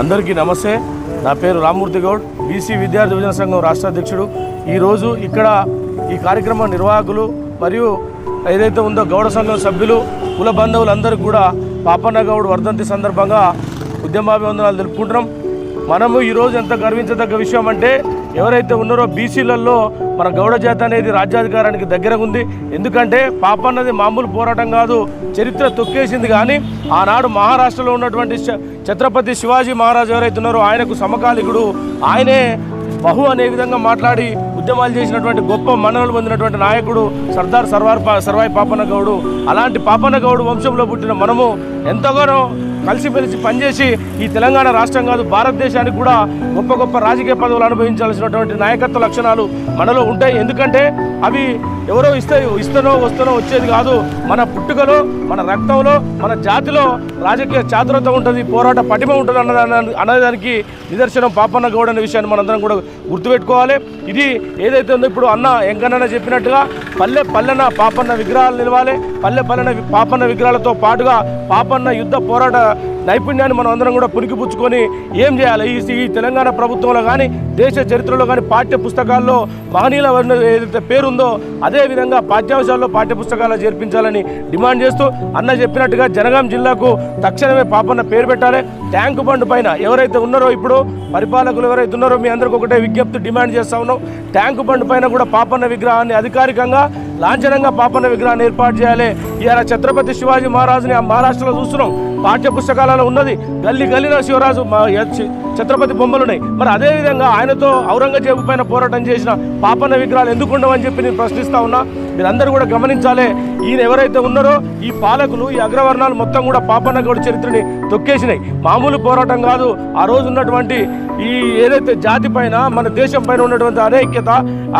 అందరికీ నమస్తే. నా పేరు రామ్మూర్తి గౌడ్. బీసీ విద్యార్థి విభజన సంఘం రాష్ట్ర అధ్యక్షుడు. ఈరోజు ఇక్కడ ఈ కార్యక్రమ నిర్వాహకులు మరియు ఏదైతే ఉందో గౌడ సంఘం సభ్యులు కుల బంధువులందరికీ కూడా పాపన్న గౌడ్ వర్ధంతి సందర్భంగా ఉద్యమాభివందనాలు తెలుపుకుంటున్నాం. మనము ఈరోజు ఎంత గర్వించదగ్గ విషయం అంటే ఎవరైతే ఉన్నారో బీసీలలో మన గౌడ జాతి అనేది రాజ్యాధికారానికి దగ్గర ఉంది. ఎందుకంటే పాపన్నది మామూలు పోరాటం కాదు చరిత్ర తొక్కేసింది కానీ ఆనాడు మహారాష్ట్రలో ఉన్నటువంటి ఛత్రపతి శివాజీ మహారాజు ఎవరైతే ఉన్నారో ఆయనకు సమకాలికుడు. ఆయనే బహు అనే విధంగా మాట్లాడి ఉద్యమాలు చేసినటువంటి గొప్ప మన్ననలు పొందినటువంటి నాయకుడు సర్దార్ సర్వార్ పా- సర్వాయి పాపన్న గౌడు అలాంటి పాపన్న గౌడు వంశంలో పుట్టిన మనము ఎంతగానో కలిసిమెలిసి పనిచేసి ఈ తెలంగాణ రాష్ట్రం కాదు భారతదేశానికి కూడా గొప్ప గొప్ప రాజకీయ పదవులు అనుభవించాల్సినటువంటి నాయకత్వ లక్షణాలు మనలో ఉంటాయి. ఎందుకంటే అవి ఎవరో ఇస్తే ఇస్తనో వస్తనో వచ్చేది కాదు. మన పుట్టుకలో మన రక్తంలో మన జాతిలో రాజకీయ చాతురత ఉంటుంది పోరాట పటిమ ఉంటుంది అన్నదాని అన్నదానికి నిదర్శనం పాపన్న గౌడ్ అనే విషయాన్ని మనందరం కూడా గుర్తుపెట్టుకోవాలి. ఇది ఏదైతే ఉందో ఇప్పుడు అన్న ఎంకన్న చెప్పినట్టుగా పల్లె పల్లెన పాపన్న విగ్రహాలు నిలవాలి పల్లె పల్లెన పాపన్న విగ్రహాలతో పాటుగా పాపన్న యుద్ధ పోరాట నైపుణ్యాన్ని మనం అందరం కూడా పురికిపుచ్చుకొని ఏం చేయాలి? ఈ ఈ తెలంగాణ ప్రభుత్వంలో కానీ దేశ చరిత్రలో కానీ పాఠ్య పుస్తకాల్లో మహనీయుల వర్ణ ఏదైతే పేరుందో అదేవిధంగా పాఠ్యాంశాల్లో పాఠ్య పుస్తకాల్లో చేర్పించాలని డిమాండ్ చేస్తూ అన్న చెప్పినట్టుగా జనగాం జిల్లాకు తక్షణమే పాపన్న పేరు పెట్టాలి ట్యాంకు బండ్ పైన ఎవరైతే ఉన్నారో ఇప్పుడు పరిపాలకులు ఎవరైతే ఉన్నారో మీ అందరికి ఒకటే విజ్ఞప్తి డిమాండ్ చేస్తా ఉన్నాం. ట్యాంకు బండ్ పైన కూడా పాపన్న విగ్రహాన్ని అధికారికంగా లాంఛనంగా పాపన్న విగ్రహాన్ని ఏర్పాటు చేయాలి. ఇవాళ ఛత్రపతి శివాజీ మహారాజుని ఆ మహారాష్ట్రలో చూస్తున్నాం. పాఠ్య పుస్తకాలలో ఉన్నది. గల్లి గల్లిన శివరాజు మా ఛత్రపతి బొమ్మలు ఉన్నాయి మరి అదే విధంగా ఆయనతో ఔరంగజేబు పైన పోరాటం చేసిన పాపన్న విగ్రహాలు ఎందుకు ఉండవని చెప్పి నేను ప్రశ్నిస్తా ఉన్నా. మీరందరూ కూడా గమనించాలే. ఈయన ఎవరైతే ఉన్నారో ఈ పాలకులు ఈ అగ్రవర్ణాలు మొత్తం కూడా పాపన్న గౌడ చరిత్రని తొక్కేసినాయి. మామూలు పోరాటం కాదు. ఆ రోజు ఉన్నటువంటి ఈ ఏదైతే జాతి పైన మన దేశం పైన ఉన్నటువంటి అనైక్యత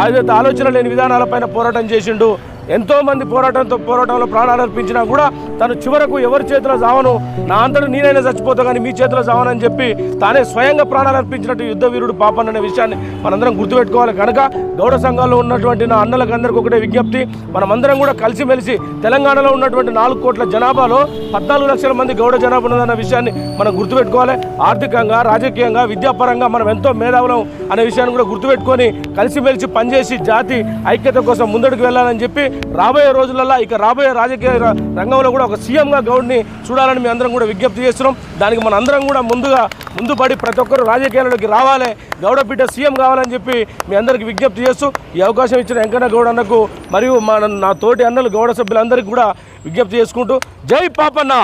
ఏదైతే ఆలోచన లేని విధానాలపైన పోరాటం చేసిండు ఎంతోమంది పోరాటంతో పోరాటంలో ప్రాణాలు అర్పించినా కూడా తను చివరకు ఎవరి చేతిలో చావను? నా అంతటా నేనైనా చచ్చిపోతా కానీ మీ చేతిలో చావనని చెప్పి తానే స్వయంగా ప్రాణాలు అర్పించినట్టు యుద్ధ వీరుడు పాపన్ అనే విషయాన్ని మనందరం గుర్తుపెట్టుకోవాలి. కనుక గౌడ సంఘాల్లో ఉన్నటువంటి నా అన్నలకు అందరికీ ఒకటే విజ్ఞప్తి. మనమందరం కూడా కలిసిమెలిసి తెలంగాణలో ఉన్నటువంటి నాలుగు కోట్ల జనాభాలో పద్నాలుగు లక్షల మంది గౌడ జనాభా ఉన్నదన్న విషయాన్ని మనం గుర్తుపెట్టుకోవాలి. ఆర్థికంగా రాజకీయంగా విద్యాపరంగా మనం ఎంతో మేధావులం అనే విషయాన్ని కూడా గుర్తుపెట్టుకొని కలిసిమెలిసి పనిచేసి జాతి ఐక్యత కోసం ముందడుకు వెళ్ళాలని చెప్పి రాబోయే రోజులలో ఇక రాబోయే రాజకీయ రంగంలో కూడా ఒక సీఎంగా గౌడ్ని చూడాలని మేము అందరం కూడా విజ్ఞప్తి చేస్తున్నాం. దానికి మన అందరం కూడా ముందుగా ముందు పడి ప్రతి ఒక్కరు రాజకీయాలలోకి రావాలి. గౌడ బిడ్డ సీఎం కావాలని చెప్పి మీ అందరికి విజ్ఞప్తి చేస్తూ ఈ అవకాశం ఇచ్చిన వెంకన్న గౌడ్ అన్నకు మరియు మా నా తోటి అన్నలు గౌడ సభ్యులందరికీ కూడా విజ్ఞప్తి చేసుకుంటూ జై పాపన్న.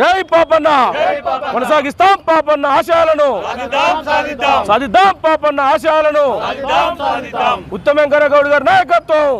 జై పాపన్న. కొనసాగిస్తాం పాపన్న ఆశయాలను. సాధిద్దాం పాపన్న ఆశయాలను. ఉత్తమ వెంకన్న గౌడ్ గారి నాయకత్వం.